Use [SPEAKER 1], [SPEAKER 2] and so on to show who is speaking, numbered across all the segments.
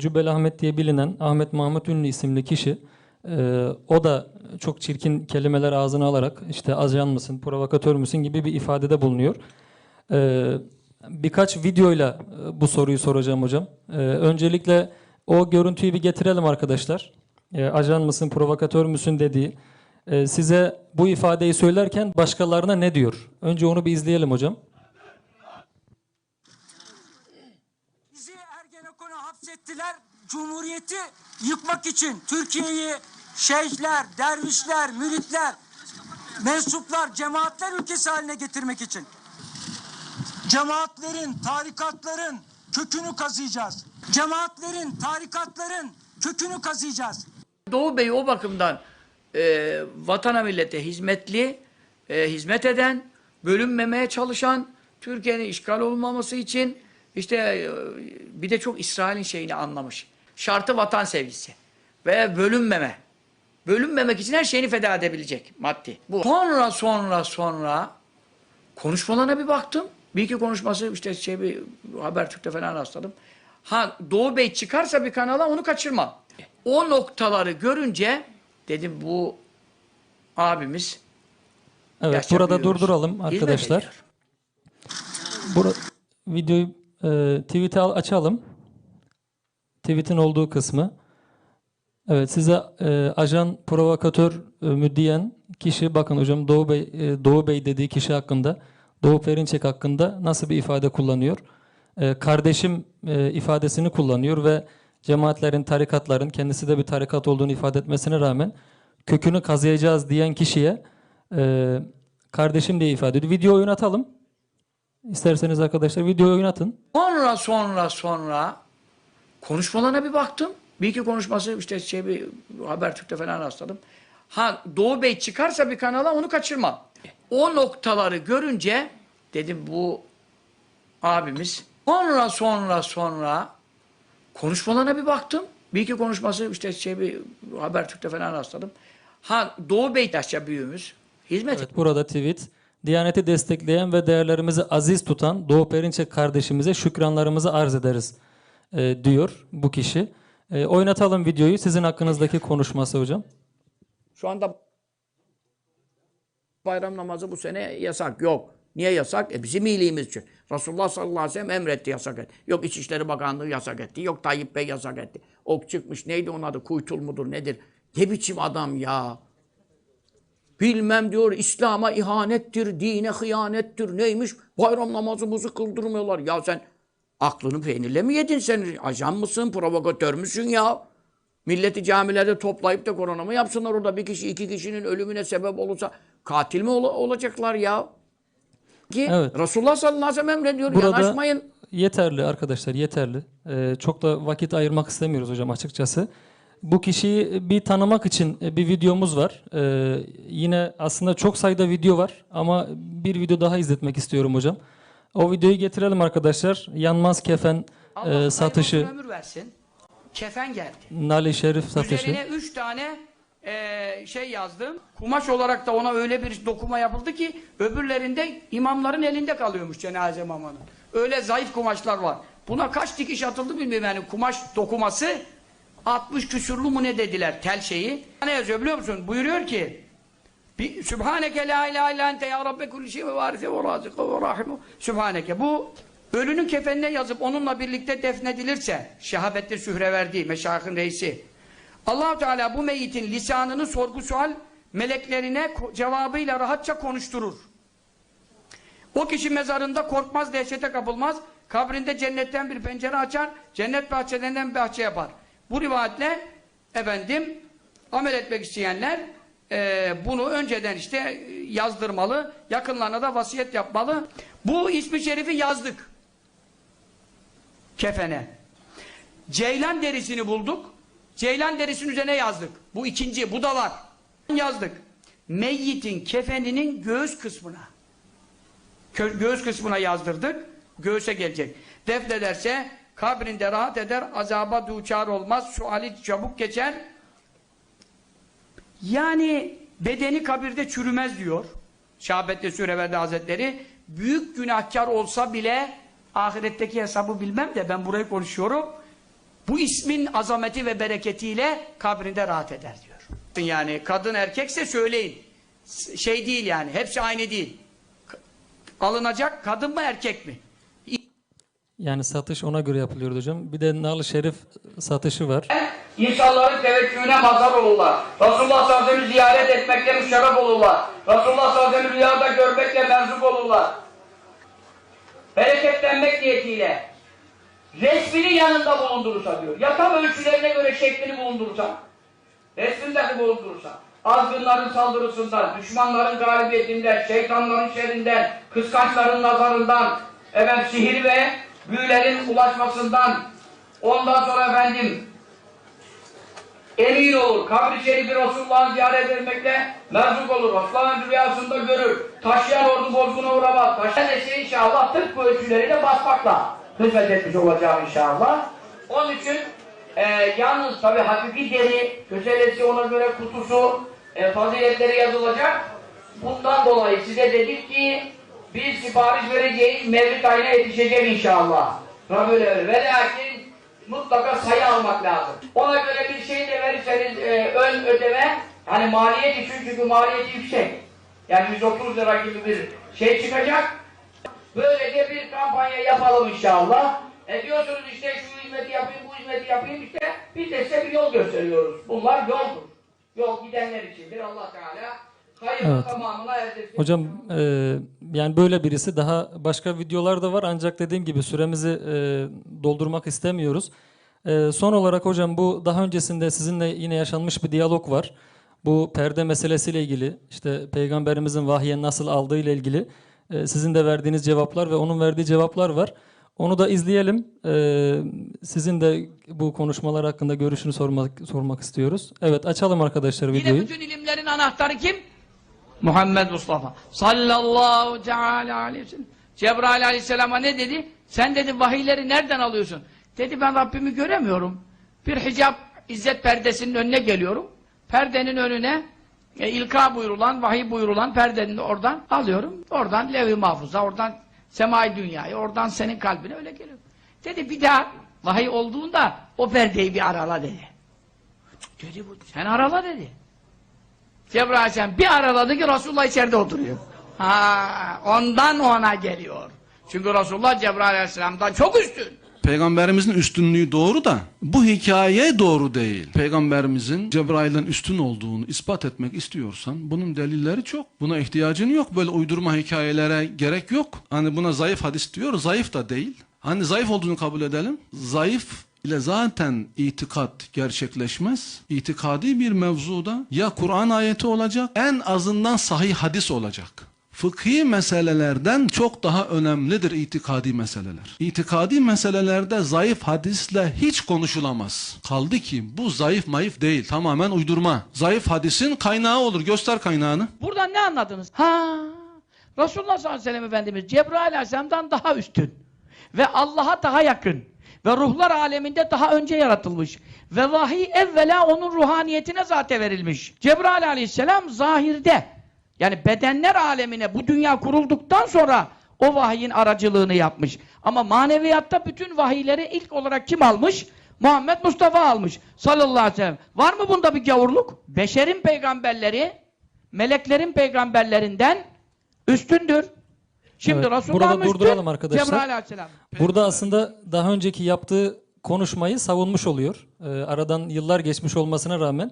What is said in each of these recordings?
[SPEAKER 1] Cübbeli Ahmet diye bilinen Ahmet Mahmut Ünlü isimli kişi e, o da çok çirkin kelimeler ağzına alarak işte ajan mısın, provokatör müsün gibi bir ifadede bulunuyor. E, birkaç videoyla e, bu soruyu soracağım hocam. E, öncelikle o görüntüyü bir getirelim arkadaşlar. E, ajan mısın, provokatör müsün dediği. E, size bu ifadeyi söylerken başkalarına ne diyor? Önce onu bir izleyelim hocam.
[SPEAKER 2] Hapsettiler. Cumhuriyeti yıkmak için Türkiye'yi şeyhler, dervişler, müritler, mensuplar, cemaatler ülkesi haline getirmek için. Cemaatlerin, tarikatların kökünü kazıyacağız. Cemaatlerin, tarikatların kökünü kazıyacağız.
[SPEAKER 3] Doğu Bey o bakımdan e, vatana millete hizmetli, e, hizmet eden, bölünmemeye çalışan, Türkiye'nin işgal olmaması için işte e, bir de çok İsrail'in şeyini anlamış. Şartı vatan sevgisi ve bölünmeme. Bölünmemek için her şeyini feda edebilecek maddi. Bu. Sonra sonra sonra konuşmalarına bir baktım. Bir iki konuşması işte şey bir Habertürk'te falan rastladım. Ha Doğu Bey çıkarsa bir kanala onu kaçırmam. O noktaları görünce dedim bu abimiz
[SPEAKER 1] Evet, burada durduralım arkadaşlar.
[SPEAKER 3] ediyor.
[SPEAKER 1] Bura, videoyu e, tweet'e al- açalım. Tweet'in olduğu kısmı. Evet size e, ajan provokatör e, mü diyen kişi bakın hocam Doğu Bey e, Doğu Bey dediği kişi hakkında Doğu Perinçek hakkında nasıl bir ifade kullanıyor? E, kardeşim e, ifadesini kullanıyor ve cemaatlerin, tarikatların kendisi de bir tarikat olduğunu ifade etmesine rağmen kökünü kazıyacağız diyen kişiye e, kardeşim diye ifade ediyor. Video oynatalım. İsterseniz arkadaşlar videoyu oynatın.
[SPEAKER 3] Sonra sonra sonra konuşmalarına bir baktım. Bir iki konuşması işte şey bir Habertürk'te falan rastladım. Ha Doğu Bey çıkarsa bir kanala onu kaçırmam. O noktaları görünce dedim bu abimiz sonra sonra sonra konuşmalarına bir baktım. Bir iki konuşması işte şey bir Habertürk'te falan rastladım. Ha Doğu Bey yaşça büyüğümüz hizmet
[SPEAKER 1] Evet, burada tweet. Diyaneti destekleyen ve değerlerimizi aziz tutan Doğu Perinçek kardeşimize şükranlarımızı arz ederiz e, diyor bu kişi. E, oynatalım videoyu. Sizin hakkınızdaki konuşması hocam.
[SPEAKER 3] Şu anda bayram namazı bu sene yasak. Yok. Niye yasak? E bizim iyiliğimiz için. Resulullah sallallahu aleyhi ve sellem emretti yasak etti. Yok İçişleri Bakanlığı yasak etti. Yok Tayyip Bey yasak etti. Ok çıkmış neydi onun adı? Kuytul mudur nedir? Ne biçim adam ya? Bilmem diyor İslam'a ihanettir, dine hıyanettir. Neymiş? Bayram namazımızı kıldırmıyorlar. Ya sen aklını peynirle mi yedin sen? Ajan mısın? Provokatör müsün ya? Milleti camilerde toplayıp da korona mı yapsınlar orada bir kişi iki kişinin ölümüne sebep olursa katil mi ol- olacaklar ya? Ki
[SPEAKER 1] Evet.
[SPEAKER 3] Resulullah sallallahu aleyhi ve sellem emrediyor
[SPEAKER 1] Burada
[SPEAKER 3] yanaşmayın.
[SPEAKER 1] yeterli arkadaşlar yeterli. E, çok da vakit ayırmak istemiyoruz hocam açıkçası. Bu kişiyi bir tanımak için e, bir videomuz var. E, yine aslında çok sayıda video var ama bir video daha izletmek istiyorum hocam. O videoyu getirelim arkadaşlar. Yanmaz kefen
[SPEAKER 3] Allah
[SPEAKER 1] e, satışı,
[SPEAKER 3] ömür versin. Kefen geldi.
[SPEAKER 1] Nali Şerif satışı.
[SPEAKER 3] Üzerine üç tane eee, şey yazdım. Kumaş olarak da ona öyle bir dokuma yapıldı ki öbürlerinde imamların elinde kalıyormuş cenaze mamanı. Öyle zayıf kumaşlar var. Buna kaç dikiş atıldı bilmiyorum yani kumaş dokuması 60 küsurlu mu ne dediler tel şeyi. Ne yazıyor biliyor musun? Buyuruyor ki Sübhaneke la ilahe illa ente ya rabbe kulli ve varise ve razike ve rahimu. Sübhaneke. Bu ölünün kefenine yazıp onunla birlikte defnedilirse şehabette sühre verdiği meşayihin reisi allah Teala bu meyitin lisanını sorgu sual meleklerine cevabıyla rahatça konuşturur. O kişi mezarında korkmaz, dehşete kapılmaz. Kabrinde cennetten bir pencere açar, cennet bahçelerinden bahçe yapar. Bu rivayetle efendim amel etmek isteyenler e, bunu önceden işte yazdırmalı, yakınlarına da vasiyet yapmalı. Bu ismi şerifi yazdık. Kefene. Ceylan derisini bulduk. Ceylan derisinin üzerine yazdık. Bu ikinci, bu da var. Yazdık. Meyyitin kefeninin göğüs kısmına. Kö- göğüs kısmına yazdırdık. Göğüse gelecek. Defnederse kabrinde rahat eder, azaba duçar olmaz, suali çabuk geçer. Yani bedeni kabirde çürümez diyor. Şahabetli Süreverdi Hazretleri. Büyük günahkar olsa bile ahiretteki hesabı bilmem de ben burayı konuşuyorum. bu ismin azameti ve bereketiyle kabrinde rahat eder diyor. Yani kadın erkekse söyleyin. Şey değil yani. Hepsi aynı değil. Alınacak kadın mı erkek mi?
[SPEAKER 1] Yani satış ona göre yapılıyor hocam. Bir de Nal Şerif satışı var.
[SPEAKER 3] İnsanların teveccühüne mazhar olurlar. Resulullah sallallahu ziyaret etmekle müşerref olurlar. Resulullah sallallahu rüyada görmekle menzup olurlar. Bereketlenmek niyetiyle resmini yanında bulundurursa diyor. Yakam ölçülerine göre şeklini bulundurursa, resminde bulundurursa, azgınların saldırısından, düşmanların galibiyetinden, şeytanların şerrinden, kıskançların nazarından, efendim sihir ve büyülerin ulaşmasından, ondan sonra efendim emin olur. Kabri şerifi Resulullah'ı ziyaret etmekle merzup olur. Resulullah'ın rüyasında görür. Taşıyan ordu bozguna uğramaz. Taşıyan ise inşallah tıpkı ölçüleriyle basmakla hizmet etmiş olacağım inşallah. Onun için e, yalnız tabi hakiki deri, köselesi ona göre kutusu, e, faziletleri yazılacak. Bundan dolayı size dedik ki biz sipariş vereceğiz, mevlid ayına yetişecek inşallah. Rabbül Evvel. Ve lakin mutlaka sayı almak lazım. Ona göre bir şey de verirseniz e, ön ödeme, hani maliyet için çünkü maliyeti yüksek. Yani 130 lira gibi bir şey çıkacak. Böylece bir kampanya yapalım inşallah. E diyorsunuz işte şu hizmeti yapayım, bu hizmeti yapayım işte biz de size bir yol gösteriyoruz. Bunlar yoldur. Yol gidenler içindir. Allah Teala
[SPEAKER 1] Evet. Hocam e, yani böyle birisi daha başka videolar da var ancak dediğim gibi süremizi e, doldurmak istemiyoruz. E, son olarak hocam bu daha öncesinde sizinle yine yaşanmış bir diyalog var. Bu perde meselesiyle ilgili işte peygamberimizin vahye nasıl aldığı ile ilgili e, sizin de verdiğiniz cevaplar ve onun verdiği cevaplar var. Onu da izleyelim. E, sizin de bu konuşmalar hakkında görüşünü sormak sormak istiyoruz. Evet açalım arkadaşlar
[SPEAKER 3] Yine
[SPEAKER 1] videoyu.
[SPEAKER 3] bütün ilimlerin anahtarı kim? Muhammed Mustafa. Sallallahu teala aleyhi ve sellem. Cebrail aleyhisselama ne dedi? Sen dedi vahiyleri nereden alıyorsun? Dedi ben Rabbimi göremiyorum. Bir hicap izzet perdesinin önüne geliyorum. Perdenin önüne e, ilka buyurulan, vahiy buyurulan perdenin oradan alıyorum. Oradan levh-i mahfuza, oradan semai dünyaya, oradan senin kalbine öyle geliyor. Dedi bir daha vahiy olduğunda o perdeyi bir arala dedi. Dedi bu, sen arala dedi. Cebrail Aleyhisselam bir araladı ki Resulullah içeride oturuyor. Ha, ondan ona geliyor. Çünkü Resulullah Cebrail Aleyhisselam'dan çok üstün.
[SPEAKER 4] Peygamberimizin üstünlüğü doğru da bu hikaye doğru değil. Peygamberimizin Cebrail'den üstün olduğunu ispat etmek istiyorsan bunun delilleri çok. Buna ihtiyacın yok. Böyle uydurma hikayelere gerek yok. Hani buna zayıf hadis diyor. Zayıf da değil. Hani zayıf olduğunu kabul edelim. Zayıf ile zaten itikat gerçekleşmez. İtikadi bir mevzuda ya Kur'an ayeti olacak en azından sahih hadis olacak. Fıkhi meselelerden çok daha önemlidir itikadi meseleler. İtikadi meselelerde zayıf hadisle hiç konuşulamaz. Kaldı ki bu zayıf mayıf değil tamamen uydurma. Zayıf hadisin kaynağı olur göster kaynağını.
[SPEAKER 3] Buradan ne anladınız? Ha, Resulullah sallallahu aleyhi ve sellem Efendimiz Cebrail Aleyhisselam'dan daha üstün ve Allah'a daha yakın ve ruhlar aleminde daha önce yaratılmış ve vahiy evvela onun ruhaniyetine zaten verilmiş. Cebrail Aleyhisselam zahirde yani bedenler alemine bu dünya kurulduktan sonra o vahyin aracılığını yapmış. Ama maneviyatta bütün vahiyleri ilk olarak kim almış? Muhammed Mustafa almış. Sallallahu aleyhi ve sellem. Var mı bunda bir gavurluk? Beşerin peygamberleri meleklerin peygamberlerinden üstündür. Şimdi
[SPEAKER 1] Evet,
[SPEAKER 3] Resulullah
[SPEAKER 1] burada durduralım arkadaşlar.
[SPEAKER 3] Cebrail aleyhisselam.
[SPEAKER 1] Burada aslında daha önceki yaptığı konuşmayı savunmuş oluyor. Ee, aradan yıllar geçmiş olmasına rağmen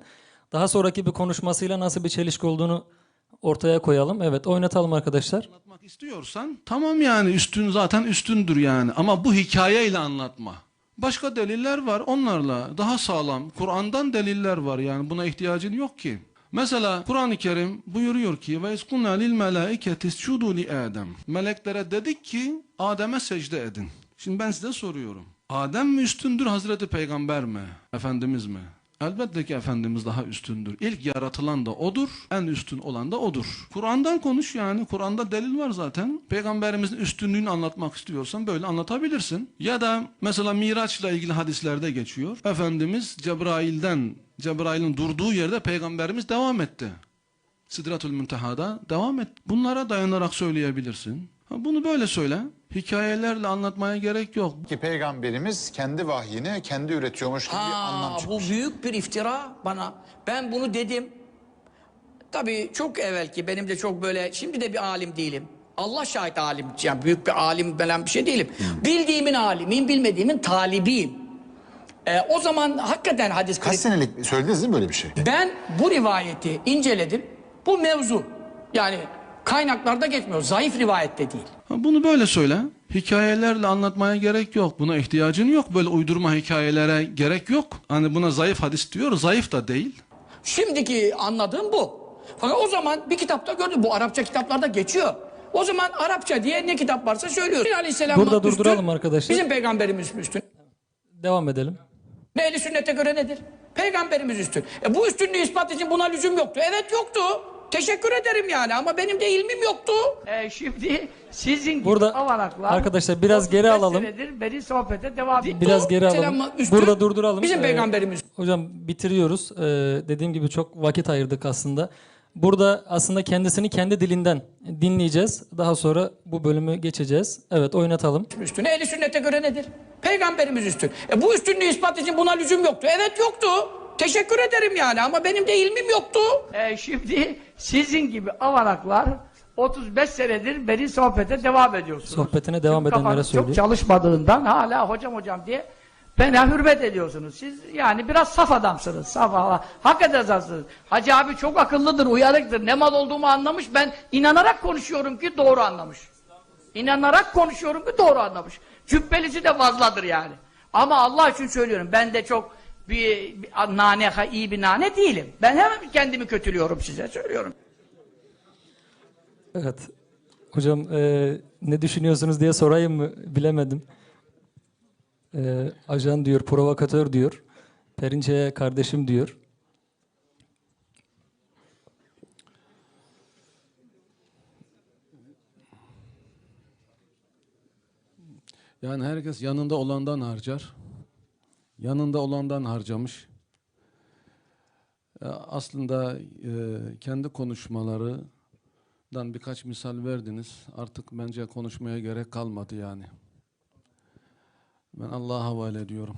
[SPEAKER 1] daha sonraki bir konuşmasıyla nasıl bir çelişki olduğunu ortaya koyalım. Evet oynatalım arkadaşlar.
[SPEAKER 4] Anlatmak istiyorsan tamam yani üstün zaten üstündür yani ama bu hikayeyle anlatma. Başka deliller var onlarla daha sağlam. Kur'an'dan deliller var yani buna ihtiyacın yok ki. Mesela Kur'an-ı Kerim buyuruyor ki ve iskunna lil melaiketi iscudu li Adem. Meleklere dedik ki Adem'e secde edin. Şimdi ben size soruyorum. Adem mi üstündür Hazreti Peygamber mi? Efendimiz mi? Elbette ki Efendimiz daha üstündür. İlk yaratılan da O'dur, en üstün olan da O'dur. Kur'an'dan konuş yani. Kur'an'da delil var zaten. Peygamberimizin üstünlüğünü anlatmak istiyorsan böyle anlatabilirsin. Ya da mesela Miraç'la ilgili hadislerde geçiyor. Efendimiz Cebrail'den, Cebrail'in durduğu yerde Peygamberimiz devam etti. Sidratül Münteha'da devam et. Bunlara dayanarak söyleyebilirsin. Ha, Bunu böyle söyle. Hikayelerle anlatmaya gerek yok.
[SPEAKER 5] Ki peygamberimiz kendi vahyini kendi üretiyormuş gibi bir anlam
[SPEAKER 3] Ha, bu
[SPEAKER 5] çıkmış.
[SPEAKER 3] büyük bir iftira bana. Ben bunu dedim. Tabii çok evvel ki benim de çok böyle şimdi de bir alim değilim. Allah şahit alim. Yani büyük bir alim falan bir şey değilim. Bildiğimin alimiyim, bilmediğimin talibiyim. Ee, o zaman hakikaten hadis
[SPEAKER 5] Kaç senelik söylediniz değil mi böyle bir şey?
[SPEAKER 3] Ben bu rivayeti inceledim. Bu mevzu. Yani kaynaklarda geçmiyor. Zayıf rivayette değil.
[SPEAKER 4] Ha, Bunu böyle söyle. Hikayelerle anlatmaya gerek yok. Buna ihtiyacın yok. Böyle uydurma hikayelere gerek yok. Hani buna zayıf hadis diyor. Zayıf da değil.
[SPEAKER 3] Şimdiki anladığım bu. Fakat o zaman bir kitapta gördüm. Bu Arapça kitaplarda geçiyor. O zaman Arapça diye ne kitap varsa söylüyor. Aleyhisselam
[SPEAKER 1] Burada
[SPEAKER 3] üstün,
[SPEAKER 1] durduralım arkadaşlar.
[SPEAKER 3] Bizim peygamberimiz üstün.
[SPEAKER 1] Devam edelim.
[SPEAKER 3] Ne ehli sünnete göre nedir? Peygamberimiz üstün. E bu üstünlüğü ispat için buna lüzum yoktu. Evet yoktu. Teşekkür ederim yani ama benim de ilmim yoktu.
[SPEAKER 6] E, şimdi sizin gibi
[SPEAKER 1] Burada
[SPEAKER 6] avanaklar
[SPEAKER 1] arkadaşlar biraz geri
[SPEAKER 6] 35
[SPEAKER 1] alalım.
[SPEAKER 6] senedir beni sohbete devam ediyor.
[SPEAKER 1] Biraz geri alalım.
[SPEAKER 3] Selam üstün,
[SPEAKER 1] Burada durduralım.
[SPEAKER 3] Bizim
[SPEAKER 1] Ee,
[SPEAKER 3] peygamberimiz.
[SPEAKER 1] Hocam bitiriyoruz. Ee, dediğim gibi çok vakit ayırdık aslında. Burada aslında kendisini kendi dilinden dinleyeceğiz. Daha sonra bu bölümü geçeceğiz. Evet oynatalım.
[SPEAKER 3] üstün. Ehli sünnete göre nedir? Peygamberimiz üstün. E bu üstünlüğü ispat için buna lüzum yoktu. Evet yoktu. Teşekkür ederim yani ama benim de ilmim yoktu.
[SPEAKER 6] E, şimdi sizin gibi avanaklar 35 senedir beni sohbete devam ediyorsunuz.
[SPEAKER 1] Sohbetine devam
[SPEAKER 6] Çünkü
[SPEAKER 1] edenlere söyleyeyim.
[SPEAKER 6] Çok çalışmadığından hala hocam hocam diye bana hürmet ediyorsunuz. Siz yani biraz saf adamsınız. Saf Allah. Hakikaten safsınız. Hacı abi çok akıllıdır, uyarıktır. Ne mal olduğumu anlamış. Ben inanarak konuşuyorum ki doğru anlamış. İnanarak konuşuyorum ki doğru anlamış. Cübbelisi de fazladır yani. Ama Allah için söylüyorum. Ben de çok bir, bir nane, iyi bir nane değilim. Ben hemen kendimi kötülüyorum size söylüyorum.
[SPEAKER 1] Evet. Hocam e, ne düşünüyorsunuz diye sorayım mı bilemedim. E, ajan diyor, provokatör diyor. Perinçe'ye kardeşim diyor.
[SPEAKER 4] Yani herkes yanında olandan harcar. Yanında olandan harcamış. E, Aslında e, kendi konuşmalarından birkaç misal verdiniz. Artık bence konuşmaya gerek kalmadı yani. Ben Allah'a havale ediyorum.